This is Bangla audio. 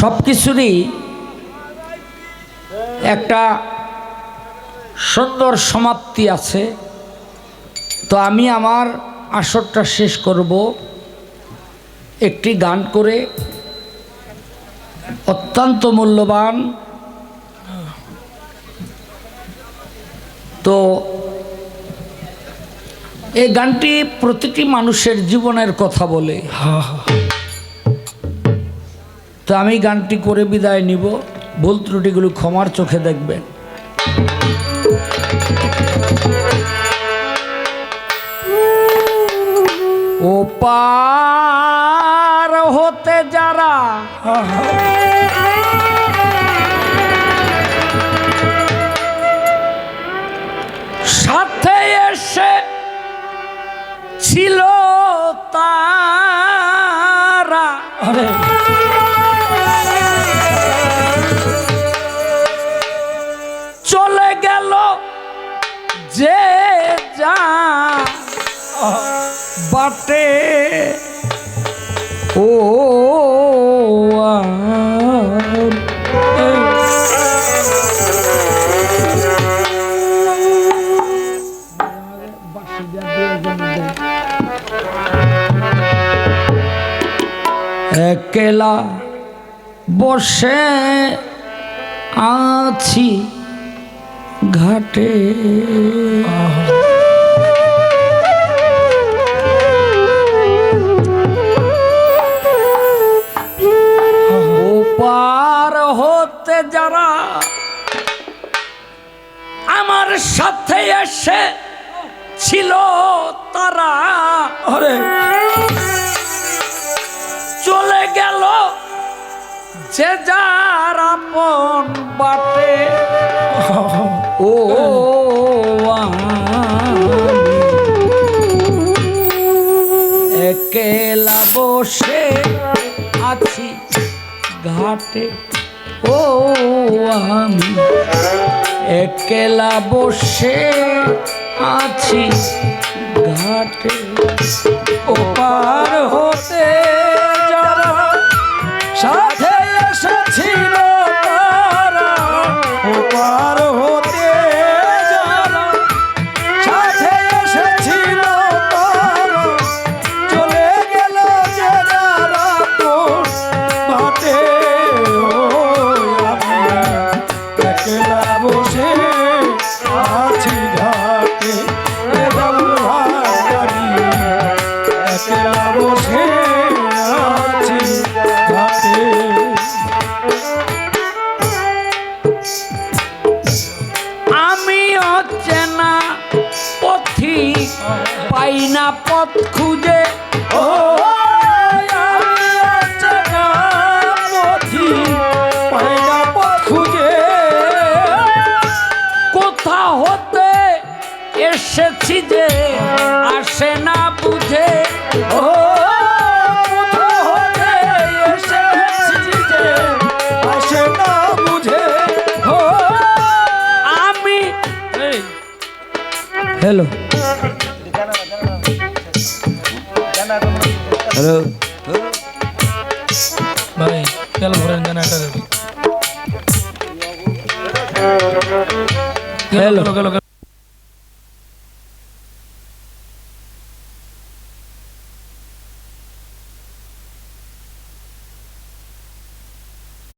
সব কিছুরই একটা সুন্দর সমাপ্তি আছে। তো আমি আমার আসরটা শেষ করব। একটি গান করে অত্যন্ত মূল্যবান। তো এই গানটি প্রতিটি মানুষের জীবনের কথা বলে। তো আমি গানটি করে বিদায় নিব। ভুল ত্রুটিগুলো ক্ষমার চোখে দেখবেন। ও পার হতে যারা সাথে এসে ছিল তারা। বাটে ও একলা বসে আছি ঘাটে। হতে যারা আমার সাথে এসে ছিল তারা। আরে। চলে গেল যে যার আপন বাটে ও। একেলা বসে আছি ঘাটে। ও আমি একলা বসে আছি ঘাটে। একলা বসে আছি ঘাটে। আমি অচেনা পথি পথ খুঁজে। ও এসেছি যে আসে না বুঝে। হ্যালো হ্যালো ভাই তেল ভরেন জানা এটা দেবে হ্যালো গেল